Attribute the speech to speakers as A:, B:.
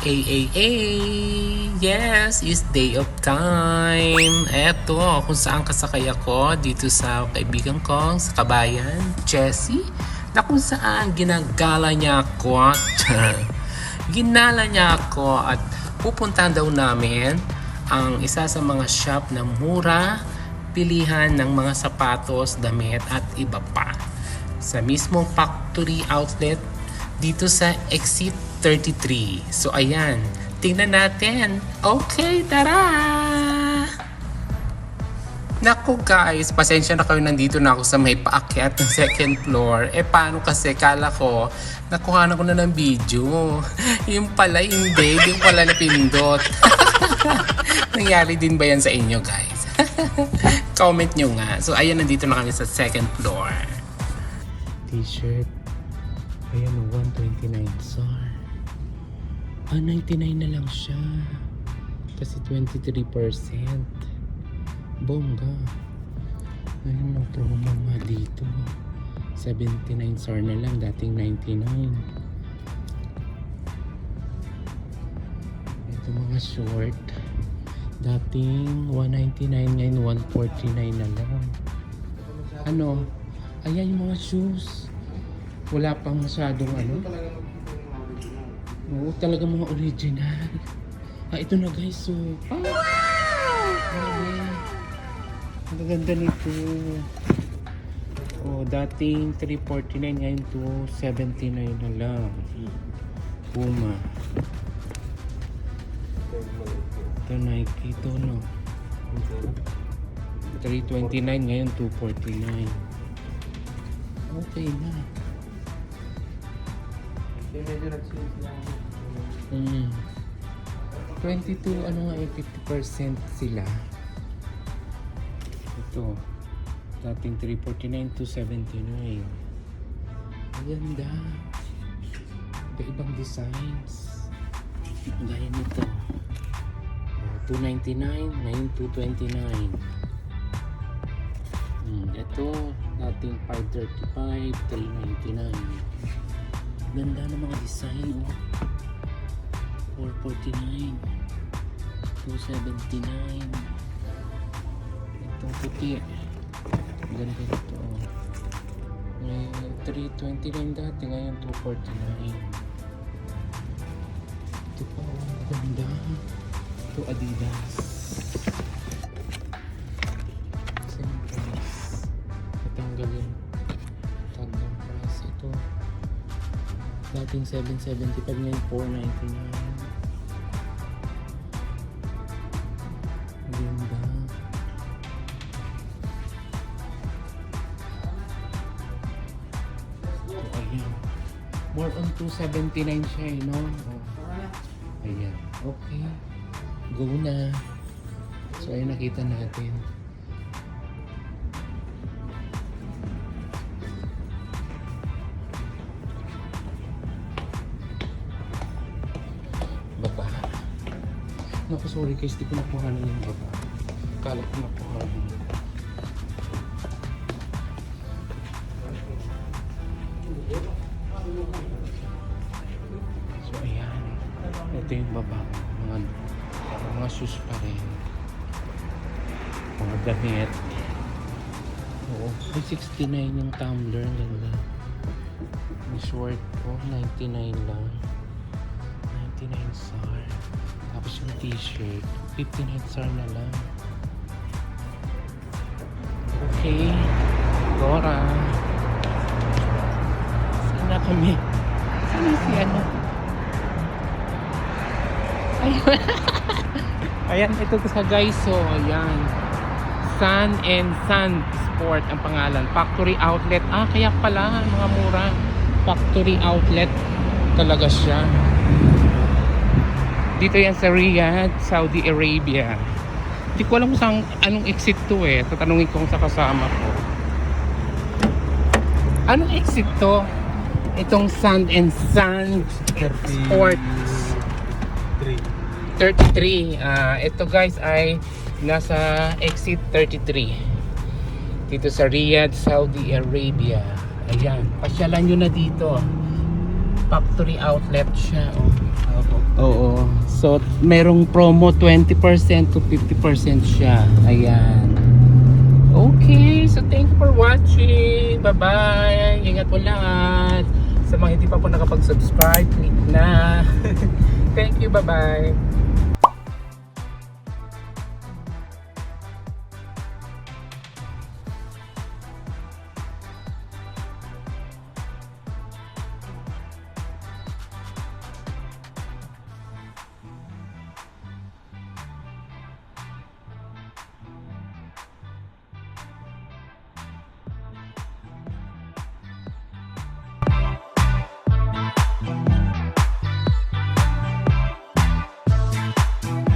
A: AAA! Yes, it's day of time. Eto, kung saan kasakay ako dito sa kaibigan ko sa kabayan, Jessie, na kung saan ginagala niya ako. Ginala niya ako at pupuntahan daw namin ang isa sa mga shop na mura, pilihan ng mga sapatos, damit at iba pa. Sa mismong factory outlet dito sa Exit 33. So ayan, tingnan natin. Okay, tara! Naku guys, pasensya na kayo nandito na ako sa may paakyat ng second floor. Eh paano kasi kala ko, nakuha na ko na ng video. Yung pala hindi, yung pala napindot. Nangyari din ba yan sa inyo guys? Comment nyo nga. So ayan, nandito na kami sa second floor. T-shirt. Ayan, 129 SAR. Ah, 99 na lang siya. Kasi 23%. Bongga. Ayun, no, promo nga dito. 79 SAR na lang, dating 99. Ito mga short. Dating 199, ngayon 149 na lang. Ano? Ayan yung mga shoes. Wala pang masyadong ano. Oo, talaga mga original. Ah, ito na guys, so. Ah! Grabe. Ang ganda nito. Oh, dating 349 ngayon to 79 na lang. Puma. Ito Nike ito no. 329 ngayon 249. Okay na. Mm. 22, ano nga eh, 50% sila. Ito. Dating 349 to 79. Ang ganda. Iba-ibang designs. Gaya nito. Oh, 299, ngayon 229. Hmm, ito, dating 535, 399. Ganda ng mga design, oh. 449 279 itong puti ganda ito oh. ngayon 329 dati ngayon 249 ito pa oh, ganda. Ito adidas. Same price. Natanggalin tag dating 775 ngayon 499 Ganda. Oh, ayan. More on 279 siya eh, no? Oh. Ayan. Okay. Go na. So, ayun nakita natin. Naku, sorry guys, di ko nakuha na yung baba. Kala ko nakuha na. So, ayan. Ito yung baba. Mga, mga shoes pa rin. Mga damit. Oo. 369 yung tumbler. Ganda. Yung short ko, 99 lang. 99 SAR. Tapos yung t-shirt, 59 SAR na lang. Okay. Dora. Sana kami. Sana si ano. Ayun. Ayan, ito sa guys. So, ayan. Sun and Sun Sport ang pangalan. Factory outlet. Ah, kaya pala, mga mura. Factory outlet talaga siya. Dito yan sa Riyadh, Saudi Arabia. Hindi ko alam kung anong exit to eh. Tatanungin ko sa kasama ko. Anong exit to? Itong Sand and Sand Sports 33. Ah, ito guys ay nasa exit 33. Dito sa Riyadh, Saudi Arabia. Ayan, pasyalan nyo na dito. Factory outlet siya. Oh. Oo. So, merong promo 20% to 50% siya. Ayan. Okay. So, thank you for watching. Bye-bye. Ingat po lahat. Sa mga hindi pa po nakapag-subscribe, click na. thank you. Bye-bye.